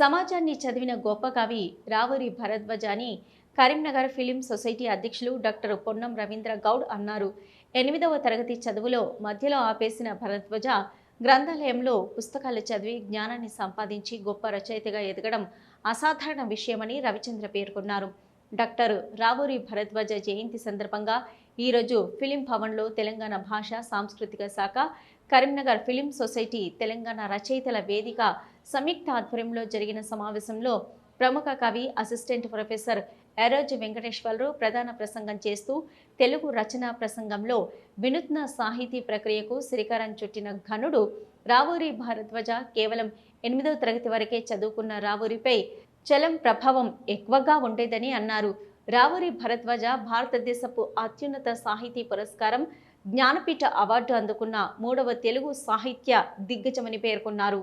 సమాజాన్ని చదివిన గొప్ప కవి రావూరి భరద్వాజ అని కరీంనగర్ ఫిలిం సొసైటీ అధ్యక్షులు డాక్టర్ పొన్నం రవీంద్ర గౌడ్ అన్నారు. ఎనిమిదవ తరగతి చదువులో మధ్యలో ఆపేసిన భరద్వాజ గ్రంథాలయంలో పుస్తకాలు చదివి జ్ఞానాన్ని సంపాదించి గొప్ప రచయితగా ఎదగడం అసాధారణ విషయమని రవిచంద్ర పేర్కొన్నారు. డాక్టర్ రావూరి భరద్వాజ జయంతి సందర్భంగా ఈరోజు ఫిలిం భవన్లో తెలంగాణ భాష సాంస్కృతిక శాఖ కరీంనగర్ ఫిలిం సొసైటీ తెలంగాణ రచయితల వేదిక సంయుక్త ఆధ్వర్యంలో జరిగిన సమావేశంలో ప్రముఖ కవి అసిస్టెంట్ ప్రొఫెసర్ ఎరోజ్ వెంకటేశ్వరరావు ప్రధాన ప్రసంగం చేస్తూ తెలుగు రచనా ప్రసంగంలో వినూత్న సాహితీ ప్రక్రియకు శ్రీకారం చుట్టిన ఘనుడు రావూరి భారద్వాజ కేవలం ఎనిమిదవ తరగతి వరకే చదువుకున్న రావూరిపై చలం ప్రభావం ఎక్కువగా ఉండేదని అన్నారు. రావూరి భరద్వాజ భారతదేశపు అత్యున్నత సాహితీ పురస్కారం జ్ఞానపీఠ అవార్డు అందుకున్న మూడవ తెలుగు సాహిత్య దిగ్గజమని పేర్కొన్నారు.